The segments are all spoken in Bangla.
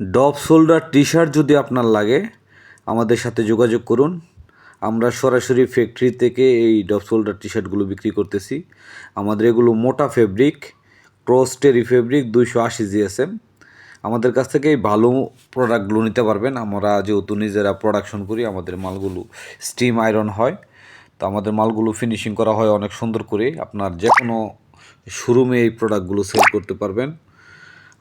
ডপ শোল্ডার টি শার্ট যদি আপনার লাগে, আমাদের সাথে যোগাযোগ করুন। আমরা সরাসরি ফ্যাক্টরি থেকে এই ডপ শোল্ডার টি শার্টগুলো বিক্রি করতেছি। আমাদের এগুলো মোটা ফেব্রিক ক্রসটেরি ফেব্রিক দুইশো আশি জিএসএম আমাদের কাছ থেকে এই ভালো প্রোডাক্টগুলো নিতে পারবেন। আমরা যেহেতু নিজেরা প্রোডাকশন করি, আমাদের মালগুলো স্টিম আয়রন হয়। তো আমাদের মালগুলো ফিনিশিং করা হয় অনেক সুন্দর করে। আপনার যে কোনো শোরুমে এই প্রোডাক্টগুলো সেল করতে পারবেন।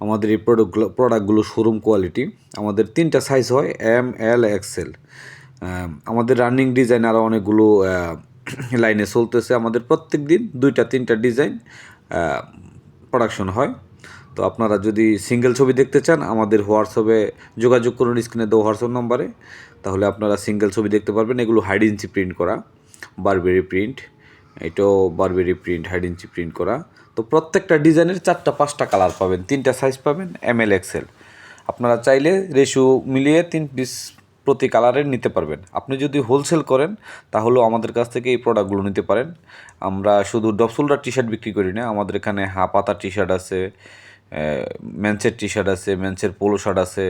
আমাদের এই প্রোডাক্টগুলো প্রোডাক্টগুলো শোরুম কোয়ালিটি আমাদের তিনটা সাইজ হয় এম এল এক্সেল আমাদের রানিং ডিজাইন আরও অনেকগুলো লাইনে চলতেছে। আমাদের প্রত্যেক দিন দুইটা, তিনটা ডিজাইন প্রোডাকশন হয়। তো আপনারা যদি সিঙ্গেল ছবি দেখতে চান, আমাদের হোয়াটসঅ্যাপে যোগাযোগ করুন স্ক্রিনে দেওয়া হোয়াটসঅ্যাপ নম্বরে তাহলে আপনারা সিঙ্গেল ছবি দেখতে পারবেন। এগুলো হাইড ইঞ্চি প্রিন্ট করা বারবেরি প্রিন্ট এটাও বারবেরি প্রিন্ট হাইড ইঞ্চি প্রিন্ট করা। তো প্রত্যেকটা ডিজাইনের চারটা, পাঁচটা কালার পাবেন, তিনটা সাইজ পাবেন এম এল এক্সেল আপনারা চাইলে রেশু মিলিয়ে তিন পিস প্রতি কালারের নিতে পারবেন। আপনি যদি হোলসেল করেন, তাহলেও আমাদের কাছ থেকে এই প্রোডাক্টগুলো নিতে পারেন। আমরা শুধু ডপসোল্ডার টি শার্ট বিক্রি করি না, আমাদের এখানে হাফ পাতা টি শার্ট আছে মেন্সের টি শার্ট আছে মেন্সের পোলো শার্ট আছে,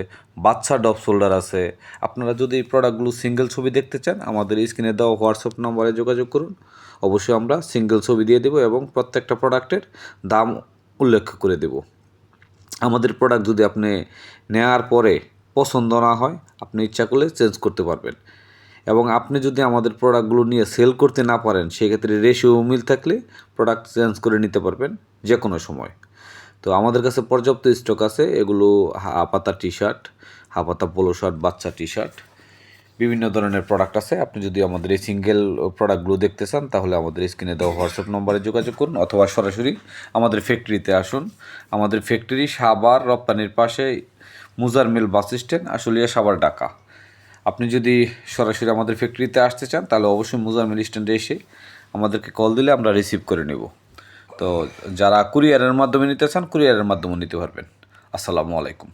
বাচ্চা ডপ শোল্ডার আছে। আপনারা যদি এই প্রোডাক্টগুলো সিঙ্গেল ছবি দেখতে চান, আমাদের স্ক্রিনে দেওয়া হোয়াটসঅ্যাপ নম্বরে যোগাযোগ করুন। অবশ্যই আমরা সিঙ্গেল ছবি দিয়ে দেবো এবং প্রত্যেকটা প্রোডাক্টের দাম উল্লেখ করে দেব। আমাদের প্রোডাক্ট যদি আপনি নেওয়ার পরে পছন্দ না হয়, আপনি ইচ্ছা করলে চেঞ্জ করতে পারবেন। এবং আপনি যদি আমাদের প্রোডাক্টগুলো নিয়ে সেল করতে না পারেন, সেক্ষেত্রে রেশিও মিল থাকলে প্রোডাক্ট চেঞ্জ করে নিতে পারবেন যে কোনো সময়। তো আমাদের কাছে পর্যাপ্ত স্টক আছে। এগুলো হাপাতা টি শার্ট হাপাতা পোলো শার্ট বাচ্চা টি শার্ট বিভিন্ন ধরনের প্রোডাক্ট আছে। আপনি যদি আমাদের এই সিঙ্গেল প্রোডাক্টগুলো দেখতে চান, তাহলে আমাদের স্ক্রিনে দেওয়া হোয়াটসঅ্যাপ নম্বরে যোগাযোগ করুন অথবা সরাসরি আমাদের ফ্যাক্টরিতে আসুন। আমাদের ফ্যাক্টরি সাবার রপ্তানির পাশে Mujar mill bus stand, Ashulia Savar Dhaka. আপনি যদি সরাসরি আমাদের ফ্যাক্টরিতে আসতে চান, তাহলে অবশ্যই মুজার মিল স্ট্যান্ডে এসে আমাদেরকে কল দিলে আমরা রিসিভ করে নেব। তো যারা কুরিয়ারের মাধ্যমে নিতে চান কুরিয়ারের মাধ্যমে নিতে পারবেন। আসসালামু আলাইকুম।